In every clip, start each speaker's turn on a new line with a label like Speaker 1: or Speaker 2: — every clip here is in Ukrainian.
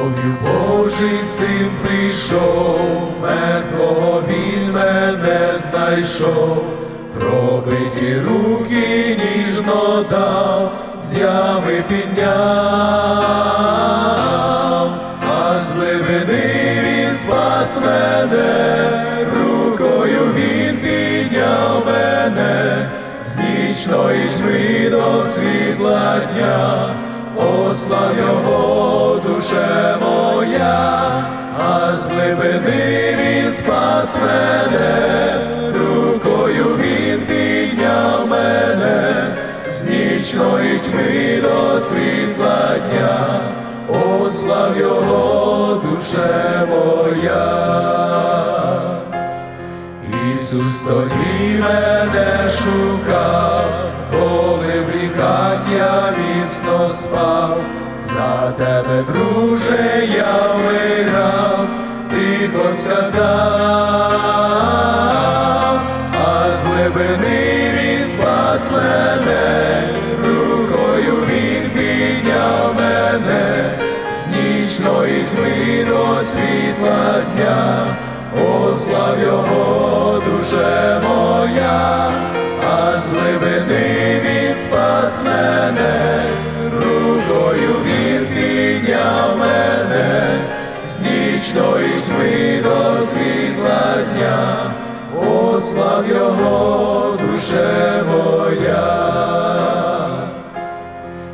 Speaker 1: З любов'ю Божий син прийшов, мертвого він мене знайшов, пробиті руки ніжно дав, зяви підняв, а з глибини він спас мене, рукою він підняв мене, з нічної тьми до світла дня, ослав його душе моя, а з глибини він спас мене, рукою він підняв мене, з нічної тьми до світла дня, ослав його душе моя. Ісус тоді мене шукав, коли в гріхах я міцно спав, за тебе, друже, я вмирав, тихо сказав, а з глибини він спас мене, рукою він підняв мене, з нічної тьми до світла дня, ослав його душе моя, дня, ослав його душе моя.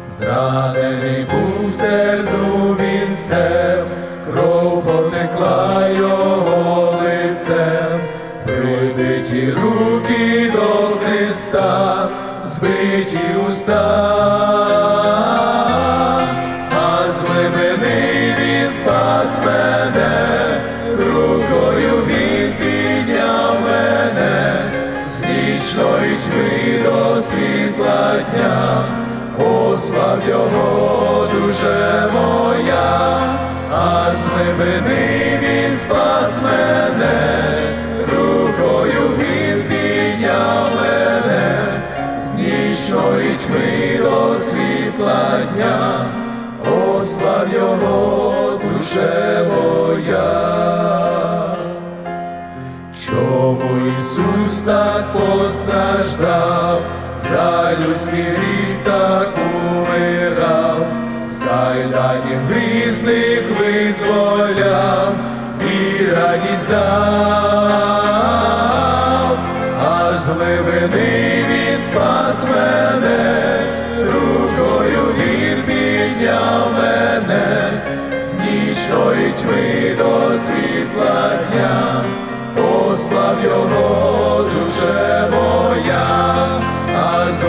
Speaker 1: Зранений був стерну вінцем, кров потекла його лицем, прибиті руки до Христа, збиті уста, світла дня, ослав його душе моя, а з глибини він спас мене, рукою він підняв мене, з нічної тьми до світла дня, ослав його душе моя. Чому Ісус так постраждав, за людський гріх так умирав, з грізних визволяв і радість дав, аж глибини він спас мене,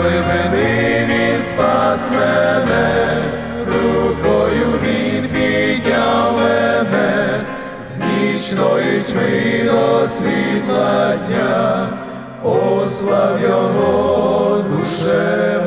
Speaker 1: з він спас мене, рукою він підняв мене, з нічної тьми до світла дня, ослав його душе.